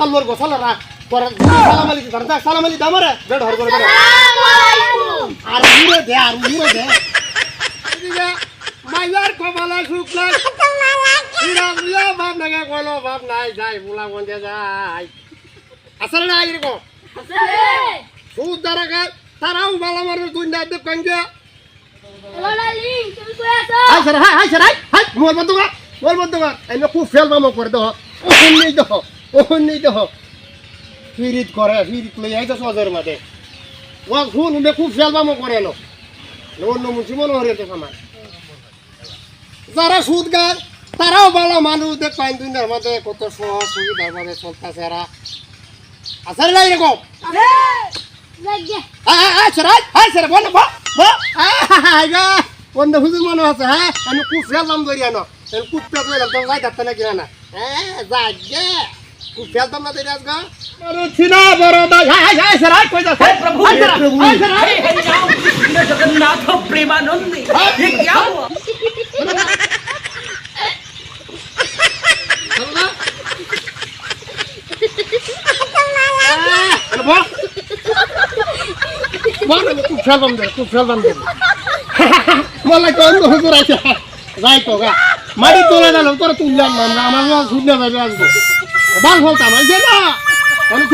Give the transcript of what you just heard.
তোরা তোরা সালাম আলাইকুম তোরা যা, সালাম আমারে বেড হর করে আর উড়ে দে আর দে মাইয়ার কপালে শুকলা বাপ নাগে কইলো বাপ নাই যাই বুলা গঞ্জে যাই আসলে না এরকম সুদ দ্বারা গায় তারাও বালা মারবে দুনিয়া দেব কাঙ্গে হাই স্যার হাই হাই মোর বন্ধ কর মোর বন্ধ কর খুব ফেল মামো করে দাও ওহন নেই দাও ফিরিত করে ফিরিত লই আইতো সজের মাঝে ও শুন উনি খুব ফেল মামো করে নো অন্য মুন্সি মনে হরে তো আমার যারা সুদ গায় তারাও ভালো মানুষ দেখ পাইন দুনিয়ার মধ্যে কত সহজ সুবিধার মধ্যে চলতেছে এরা বল বল বল বন্ধ হুজুর মনে আছে হ্যাঁ আমি খুব ফেললাম ধরি আনো আমি খুব পেট তো যাই থাকতে না কিনা না হ্যাঁ যাই গে ফেলতাম না ধরি আজগা আরে ছিনা বড় দাই high high hi sir high কই যা हे प्रभु হাই हे স্যার प्रभु হাই স্যার हे हरिनाम कृष्ण जगन्नाथ प्रेमानंदी ये क्या हुआ আরে বল বল আমি খুব ফেলবাম দে খুব ফেলবাম দে বলে কোন হুজুর আছে যাই তো গা মাটি তোলা গেল তোরা তুললাম না আমরা আমার শুনলে যাবে আসবো বাল বলতাম এই যে না আমি